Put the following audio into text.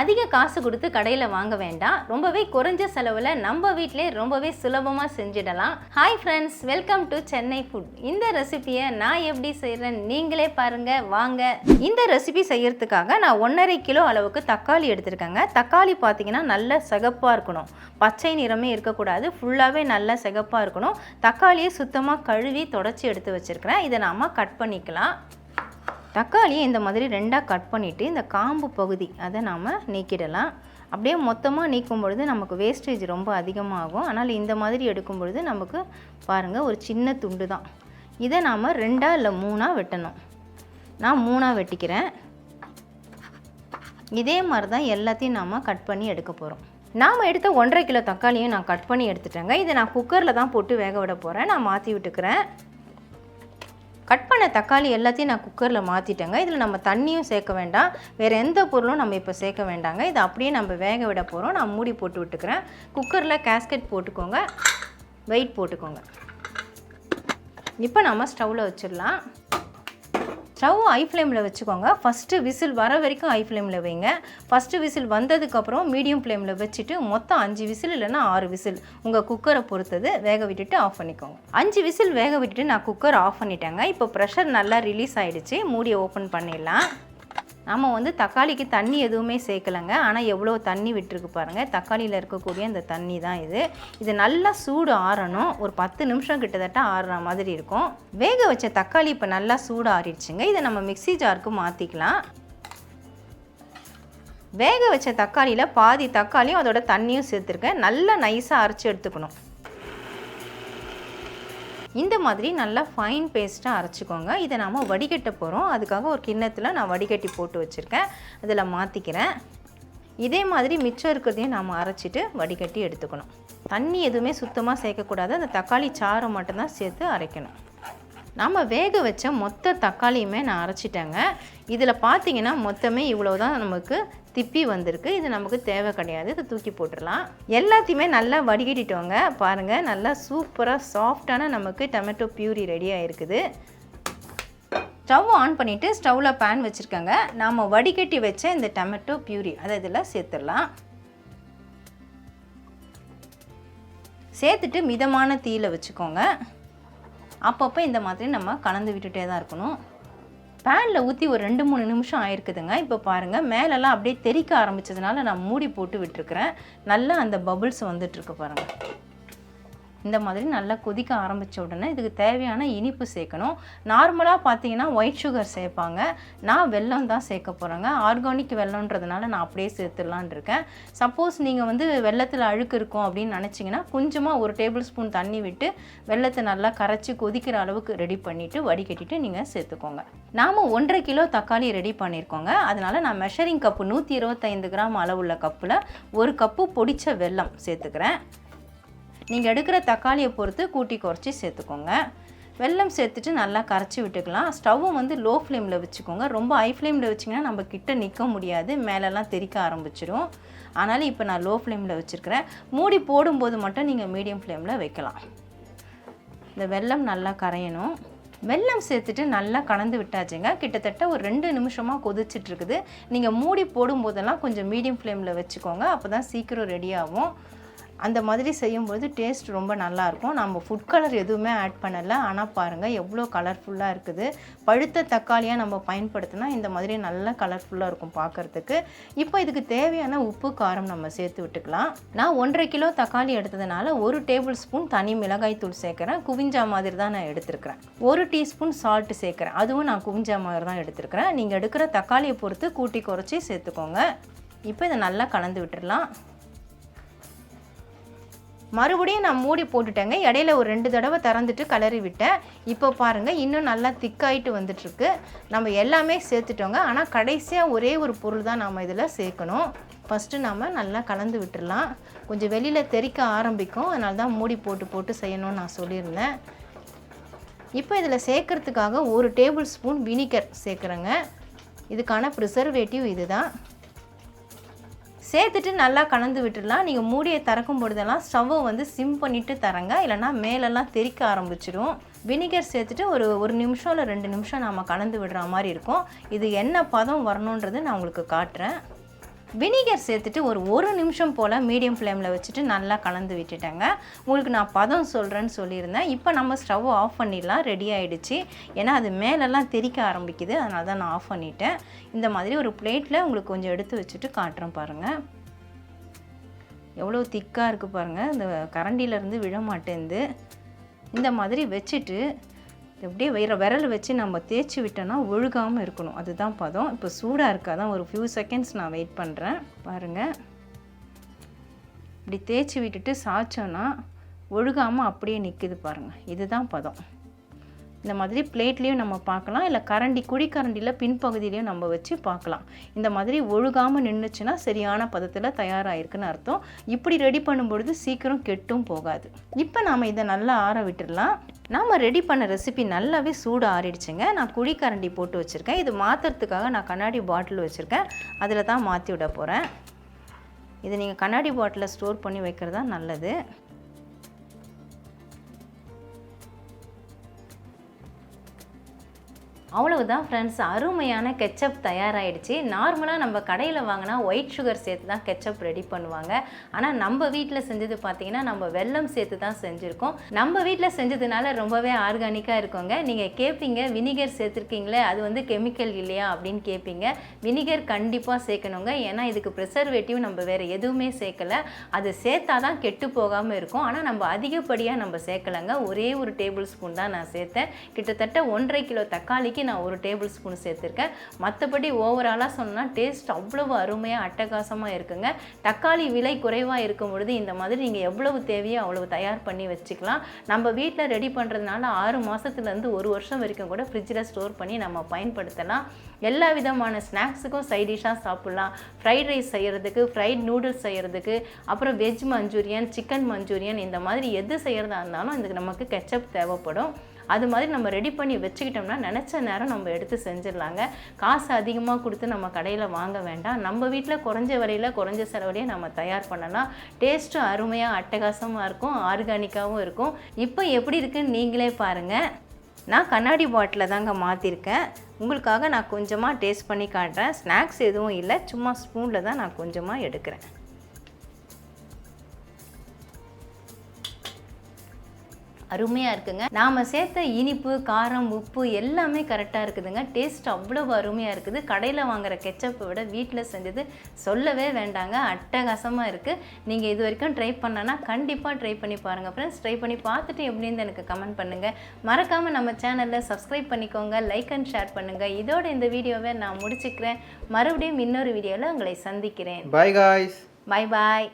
அதிக காசு கொடுத்து கடையில் வாங்க வேண்டாம். ரொம்பவே குறைஞ்ச செலவில் நம்ம வீட்டிலே ரொம்பவே சுலபமாக செஞ்சிடலாம். Hi friends welcome to Chennai food இந்த ரெசிபியை நான் எப்படி செய்கிறேன் நீங்களே பாருங்கள் வாங்க. இந்த ரெசிபி செய்யறதுக்காக நான் ஒன்றரை கிலோ அளவுக்கு தக்காளி எடுத்திருக்கேங்க. தக்காளி பார்த்தீங்கன்னா நல்ல சிகப்பாக இருக்கணும். பச்சை நிறமே இருக்கக்கூடாது. ஃபுல்லாகவே நல்ல சிகப்பாக இருக்கணும். தக்காளியை சுத்தமாக கழுவி தொடச்சி எடுத்து வச்சுருக்கிறேன். இதை நாம் கட் பண்ணிக்கலாம். தக்காளியை இந்த மாதிரி ரெண்டாக கட் பண்ணிவிட்டு இந்த காம்பு பகுதி அதை நாம் நீக்கிடலாம். அப்படியே மொத்தமாக நீக்கும் பொழுது நமக்கு வேஸ்டேஜ் ரொம்ப அதிகமாகும். ஆனால் இந்த மாதிரி எடுக்கும் பொழுது நமக்கு பாருங்கள் ஒரு சின்ன துண்டு தான். இதை நாம் ரெண்டாக இல்லை மூணாக வெட்டணும். நான் மூணாக வெட்டிக்கிறேன். இதே மாதிரி தான் எல்லாத்தையும் நாம் கட் பண்ணி எடுக்க போகிறோம் நாம் எடுத்த ஒன்றரை கிலோ தக்காளியும் நான் கட் பண்ணி எடுத்துட்டேங்க. இதை நான் குக்கரில் தான் போட்டு வேக விட போகிறேன் நான் மாற்றி விட்டுக்கிறேன். கட் பண்ண தக்காளி எல்லாத்தையும் நான் குக்கரில் மாற்றிட்டேங்க இதில் நம்ம தண்ணியும் சேர்க்க வேண்டாம். வேறு எந்த பொருளும் நம்ம இப்போ சேர்க்க வேண்டாங்க. இதை அப்படியே நம்ம வேக விட போகிறோம் நான் மூடி போட்டு விட்டுக்கிறேன். குக்கரில் கேஸ்கெட் போட்டுக்கோங்க. வெயிட் போட்டுக்கோங்க. இப்போ நம்ம ஸ்டவ்வில் வச்சிடலாம். ஸ்டவ் ஐ ஃப்ளேமில் வச்சுக்கோங்க. ஃபஸ்ட்டு விசில் வர வரைக்கும் ஐ ஃப்ளேமில் வைங்க. ஃபஸ்ட்டு விசில் வந்ததுக்கப்புறம் மீடியம் ஃப்ளேமில் வச்சுட்டு மொத்தம் அஞ்சு விசில் இல்லைன்னா ஆறு விசில். உங்கள் குக்கரை பொறுத்தது வேக விட்டுட்டு ஆஃப் பண்ணிக்கோங்க. அஞ்சு விசில் வேக விட்டுட்டு நான் குக்கர் ஆஃப் பண்ணிட்டேங்க. இப்போ ப்ரெஷர் நல்லா ரிலீஸ் ஆகிடுச்சு மூடியை ஓப்பன் பண்ணிடலாம். நம்ம வந்து தக்காளிக்கு தண்ணி எதுவுமே சேர்க்கலைங்க. ஆனால் எவ்வளோ தண்ணி விட்டுருக்கு பாருங்கள் தக்காளியில் இருக்கக்கூடிய அந்த தண்ணி தான் இது. இது நல்லா சூடு ஆறணும். ஒரு பத்து நிமிஷம் கிட்டத்தட்ட ஆறுற மாதிரி இருக்கும். வேக வச்ச தக்காளி இப்போ நல்லா சூடு ஆறிடுச்சுங்க. இதை நம்ம மிக்ஸி ஜாருக்கு மாற்றிக்கலாம் வேக வச்ச தக்காளியில் பாதி தக்காளியும் அதோட தண்ணியும் சேர்த்துருக்கேன். நல்லா நைஸாக அரைச்சி எடுத்துக்கணும். இந்த மாதிரி நல்லா ஃபைன் பேஸ்ட்டாக அரைச்சிக்கோங்க. இதை நாம் வடிகட்ட போகிறோம் அதுக்காக ஒரு கிண்ணத்தில் நான் வடிகட்டி போட்டு வச்சுருக்கேன். அதில் மாற்றிக்கிறேன் இதே மாதிரி மிச்சம் இருக்கிறதையும் நாம் அரைச்சிட்டு வடிகட்டி எடுத்துக்கணும். தண்ணி எதுவுமே சுத்தமாக சேர்க்கக்கூடாது. அந்த தக்காளி சாறை மட்டும்தான் சேர்த்து அரைக்கணும். நம்ம வேக வச்ச மொத்த தக்காளியுமே நான் அரைச்சிட்டேங்க. இதில் பார்த்தீங்கன்னா மொத்தமே இவ்வளோ தான் நமக்கு திப்பி வந்திருக்கு. இது நமக்கு தேவை கிடையாது. இதை தூக்கி போட்டுடலாம் எல்லாத்தையுமே நல்லா வடிகட்டிட்டோங்க. பாருங்கள் நல்லா சூப்பராக சாஃப்டான நமக்கு டொமேட்டோ பியூரி ரெடி ஆகிருக்குது ஸ்டவ் ஆன் பண்ணிவிட்டு ஸ்டவ்வில் பேன் வச்சுருக்கேங்க. நாம் வடிகட்டி வச்ச இந்த டொமேட்டோ பியூரி அதை இதில் சேர்த்துடலாம். சேர்த்துட்டு மிதமான தீயில் வச்சுக்கோங்க. அப்பப்போ இந்த மாதிரி நம்ம கலந்து விட்டுட்டே தான் இருக்கணும். பேனில் ஊற்றி ஒரு ரெண்டு மூணு நிமிஷம் ஆயிருக்குதுங்க. இப்போ பாருங்கள் மேலெல்லாம் அப்படியே தெறிக்க ஆரம்பித்ததுனால நான் மூடி போட்டு விட்டுருக்குறேன். நல்லா அந்த பபுள்ஸ் வந்துட்டுருக்கு பாருங்கள் இந்த மாதிரி நல்லா கொதிக்க ஆரம்பித்த உடனே இதுக்கு தேவையான இனிப்பு சேர்க்கணும். நார்மலாக பார்த்தீங்கன்னா ஒயிட் சுகர் சேர்ப்பாங்க. நான் வெல்லம் தான் சேர்க்க போகிறேங்க ஆர்கானிக் வெல்லம்ன்றதுனால நான் அப்படியே சேர்த்துடலான் இருக்கேன். சப்போஸ் நீங்கள் வந்து வெள்ளத்தில் அழுக்கு இருக்கும் அப்படின்னு நினச்சிங்கன்னா கொஞ்சமாக ஒரு டேபிள் ஸ்பூன் தண்ணி விட்டு வெள்ளத்தை நல்லா கரைச்சி கொதிக்கிற அளவுக்கு ரெடி பண்ணிவிட்டு வடிகட்டிட்டு நீங்கள் சேர்த்துக்கோங்க. நாம் ஒன்றரை கிலோ தக்காளி ரெடி பண்ணியிருக்கோங்க அதனால் நான் மெஷரிங் கப்பு நூற்றி இருபத்தைந்து கிராம் அளவுள்ள கப்பில் ஒரு கப்பு பொடிச்ச வெல்லம் சேர்த்துக்கிறேன். நீங்கள் எடுக்கிற தக்காளியை பொறுத்து கூட்டி குறைச்சி சேர்த்துக்கோங்க. வெல்லம் சேர்த்துட்டு நல்லா கரைச்சி விட்டுக்கலாம். ஸ்டவ்வும் வந்து லோ ஃப்ளேமில் வச்சுக்கோங்க. ரொம்ப ஹை ஃப்ளேமில் வச்சிங்கன்னா நம்ம கிட்ட நிற்க முடியாது. மேலெல்லாம் தெறிக்க ஆரம்பிச்சிடும் அதனால் இப்போ நான் லோ ஃப்ளேமில் வச்சுருக்கிறேன். மூடி போடும்போது மட்டும் நீங்கள் மீடியம் ஃப்ளேமில் வைக்கலாம். இந்த வெல்லம் நல்லா கரையணும். வெல்லம் சேர்த்துட்டு நல்லா கலந்து விட்டாச்சுங்க. கிட்டத்தட்ட ஒரு ரெண்டு நிமிஷமாக கொதிச்சிட்ருக்குது. நீங்கள் மூடி போடும்போதெல்லாம் கொஞ்சம் மீடியம் ஃப்ளேமில் வச்சுக்கோங்க. அப்போ தான் சீக்கிரம் ரெடி ஆகும். அந்த மாதிரி செய்யும்போது டேஸ்ட் ரொம்ப நல்லாயிருக்கும். நம்ம ஃபுட் கலர் எதுவுமே ஆட் பண்ணலை. ஆனால் பாருங்கள் எவ்வளோ கலர்ஃபுல்லாக இருக்குது. பழுத்த தக்காளியாக நம்ம பயன்படுத்தினா இந்த மாதிரி நல்லா கலர்ஃபுல்லாக இருக்கும் பார்க்குறதுக்கு இப்போ இதுக்கு தேவையான உப்பு காரம் நம்ம சேர்த்து விட்டுக்கலாம். நான் ஒன்றரை கிலோ தக்காளி எடுத்ததுனால ஒரு டேபிள் ஸ்பூன் தனி மிளகாய் தூள் சேர்க்குறேன். குவிஞ்சா மாதிரி தான் நான் எடுத்துருக்கிறேன். ஒரு டீஸ்பூன் சால்ட்டு சேர்க்குறேன். அதுவும் நான் குவிஞ்சா மாதிரி தான் எடுத்துருக்கிறேன். நீங்கள் எடுக்கிற தக்காளியை பொறுத்து கூட்டி குறைச்சி சேர்த்துக்கோங்க. இப்போ இதை நல்லா கலந்து விட்டுடலாம். மறுபடியும் நான் மூடி போட்டுட்டேங்க. இடையில ஒரு ரெண்டு தடவை திறந்துட்டு கலரி விட்டேன். இப்போ பாருங்கள் இன்னும் நல்லா திக்காயிட்டு வந்துட்டுருக்கு. நம்ம எல்லாமே சேர்த்துட்டோங்க. ஆனால் கடைசியாக ஒரே ஒரு பொருள் தான் நம்ம இதில் சேர்க்கணும். ஃபஸ்ட்டு நம்ம நல்லா கலந்து விட்டுடலாம். கொஞ்சம் வெளியில் தெறிக்க ஆரம்பிக்கும். அதனால தான் மூடி போட்டு போட்டு செய்யணும்னு நான் சொல்லியிருந்தேன். இப்போ இதில் சேர்க்கறதுக்காக ஒரு டேபிள் ஸ்பூன் வினிகர் சேர்க்குறேங்க. இதுக்கான ப்ரிசர்வேட்டிவ் இதுதான் சேர்த்துட்டு நல்லா கலந்து விட்டுடலாம். நீங்கள் மூடியை திறக்கும் பொழுதெல்லாம் ஸ்டவ்வை வந்து சிம் பண்ணிவிட்டு தரங்க இல்லைனா மேலெல்லாம் தெறிக்க ஆரம்பிச்சிடும் வினிகர் சேர்த்துட்டு ஒரு ஒரு நிமிஷம் இல்லை ரெண்டு நிமிஷம் நாம் கலந்து விடுற மாதிரி இருக்கும். இது என்ன பதம் வரணுன்றது நான் உங்களுக்கு காட்டுறேன். வினிகர் சேர்த்துட்டு ஒரு ஒரு நிமிஷம் போல் மீடியம் ஃப்ளேமில் வச்சுட்டு நல்லா கலந்து விட்டுட்டேங்க. உங்களுக்கு நான் பதம் சொல்கிறேன்னு சொல்லியிருந்தேன். இப்போ நம்ம ஸ்டவ் ஆஃப் பண்ணிடலாம். ரெடி ஆகிடுச்சு ஏன்னா அது மேலெல்லாம் தெறிக்க ஆரம்பிக்குது. அதனால தான் நான் ஆஃப் பண்ணிட்டேன். இந்த மாதிரி ஒரு பிளேட்டில் உங்களுக்கு கொஞ்சம் எடுத்து வச்சுட்டு காட்டுறேன் பாருங்கள் எவ்வளோ திக்காக இருக்குது பாருங்கள் இந்த கரண்டியிலேருந்து விழ மாட்டேங்குது. இந்த மாதிரி வச்சுட்டு அப்படியே வயிற விரல் வச்சு நம்ம தேய்ச்சி விட்டோன்னா ஒழுகாமல் இருக்கணும். அதுதான் பதம். இப்போ சூடாக இருக்காதான். ஒரு ஃபியூ செகண்ட்ஸ் நான் வெயிட் பண்ணுறேன் பாருங்கள் இப்படி தேய்ச்சி விட்டுட்டு சாய்ச்சோன்னா ஒழுகாமல் அப்படியே நிற்குது பாருங்கள் இதுதான் பதம். இந்த மாதிரி பிளேட்லேயும் நம்ம பார்க்கலாம். இல்லை கரண்டி குழி கரண்டியில் பின்பகுதியிலையும் நம்ம வச்சு பார்க்கலாம். இந்த மாதிரி ஒழுகாமல் நின்றுச்சுன்னா சரியான பதத்தில் தயாராகிருக்குன்னு அர்த்தம். இப்படி ரெடி பண்ணும்பொழுது சீக்கிரம் கெட்டும் போகாது. இப்போ நாம் இதை நல்லா ஆற விட்டுடலாம் நாம் ரெடி பண்ண ரெசிபி நல்லாவே சூடு ஆறிடுச்சுங்க. நான் குழிக்கரண்டி போட்டு வச்சுருக்கேன். இது மாற்றுறதுக்காக நான் கண்ணாடி பாட்டில் வச்சுருக்கேன். அதில் தான் மாற்றி விட போகிறேன் இது நீங்கள் கண்ணாடி பாட்டிலில் ஸ்டோர் பண்ணி வைக்கிறது தான் நல்லது. அவ்வளவுதான் ஃப்ரெண்ட்ஸ் அருமையான கெச்சப் தயாராகிடுச்சு நார்மலாக நம்ம கடையில் வாங்கினா ஒயிட் சுகர் சேர்த்து தான் கெச்சப் ரெடி பண்ணுவாங்க. ஆனால் நம்ம வீட்டில் செஞ்சது பார்த்தீங்கன்னா நம்ம வெல்லம் சேர்த்து தான் செஞ்சுருக்கோம். நம்ம வீட்டில் செஞ்சதுனால ரொம்பவே ஆர்கானிக்காக இருக்குங்க. நீங்கள் கேட்பீங்க வினிகர் சேர்த்துருக்கீங்களே அது வந்து கெமிக்கல் இல்லையா அப்படின்னு கேட்பீங்க வினிகர் கண்டிப்பாக சேர்க்கணுங்க. ஏன்னா இதுக்கு ப்ரிசர்வேட்டிவ் நம்ம வேறு எதுவுமே சேர்க்கலை. அது சேர்த்தா தான் கெட்டு போகாமல் இருக்கும். ஆனால் நம்ம அதிகப்படியாக நம்ம சேர்க்கலைங்க. ஒரே ஒரு டேபிள் ஸ்பூன் தான் நான் சேர்த்தேன். கிட்டத்தட்ட ஒன்றரை கிலோ தக்காளிக்கு நான் ஒரு டேபிள் ஸ்பூன் சேர்த்துருக்கேன். மற்றபடி ஓவராலாக சொன்னால் டேஸ்ட் அவ்வளவு அருமையாக அட்டகாசமாக இருக்குங்க. தக்காளி விலை குறைவாக இருக்கும் பொழுது இந்த மாதிரி நீங்கள் எவ்வளவு தேவையோ அவ்வளவு தயார் பண்ணி வச்சுக்கலாம். நம்ம வீட்டில் ரெடி பண்ணுறதுனால ஆறு மாதத்துலேருந்து ஒரு வருஷம் வரைக்கும் கூட ஃப்ரிட்ஜில் ஸ்டோர் பண்ணி நம்ம பயன்படுத்தலாம். எல்லா விதமான ஸ்நாக்ஸுக்கும் சைட் டிஷ்ஷாக சாப்பிட்லாம். ஃப்ரைட் ரைஸ் செய்கிறதுக்கு ஃப்ரைட் நூடுல்ஸ் செய்கிறதுக்கு அப்புறம் வெஜ் மஞ்சூரியன் சிக்கன் மஞ்சூரியன் இந்த மாதிரி எது செய்கிறதா இருந்தாலும் இதுக்கு நமக்கு கெச்சப் தேவைப்படும். அது மாதிரி நம்ம ரெடி பண்ணி வச்சுக்கிட்டோம்னா நினச்ச நேரம் நம்ம எடுத்து செஞ்சிடலாங்க. காசு அதிகமாக கொடுத்து நம்ம கடையில் வாங்க வேண்டாம். நம்ம வீட்டில் குறைஞ்ச விலையில் குறைஞ்ச செலவுலேயே நம்ம தயார் பண்ணலாம். டேஸ்ட்டும் அருமையாக அட்டகாசமாக இருக்கும். ஆர்கானிக்காகவும் இருக்கும். இப்போ எப்படி இருக்குன்னு நீங்களே பாருங்கள் நான் கண்ணாடி பாட்டில் தாங்க மாற்றிருக்கேன் உங்களுக்காக நான் கொஞ்சமாக டேஸ்ட் பண்ணி காட்டுறேன். ஸ்நாக்ஸ் எதுவும் இல்லை. சும்மா ஸ்பூனில் தான் நான் கொஞ்சமாக எடுக்கிறேன். அருமையாக இருக்குங்க. நாம் சேர்த்த இனிப்பு காரம் உப்பு எல்லாமே கரெக்டாக இருக்குதுங்க. டேஸ்ட் அவ்வளவு அருமையாக இருக்குது. கடையில் வாங்குற கெச்சப்பை விட வீட்டில் செஞ்சது சொல்லவே வேண்டாங்க. அட்டகாசமாக இருக்குது நீங்கள் இது வரைக்கும் ட்ரை பண்ணனா கண்டிப்பாக ட்ரை பண்ணி பாருங்கள் ஃப்ரெண்ட்ஸ் ட்ரை பண்ணி பார்த்துட்டு எப்படின்னு எனக்கு கமெண்ட் பண்ணுங்கள் மறக்காமல் நம்ம சேனலில் சப்ஸ்கிரைப் பண்ணிக்கோங்க. லைக் அண்ட் ஷேர் பண்ணுங்கள் இதோட இந்த வீடியோவை நான் முடிச்சுக்கிறேன். மறுபடியும் இன்னொரு வீடியோவில் உங்களை சந்திக்கிறேன். பாய் காய்ஸ் பாய் பாய்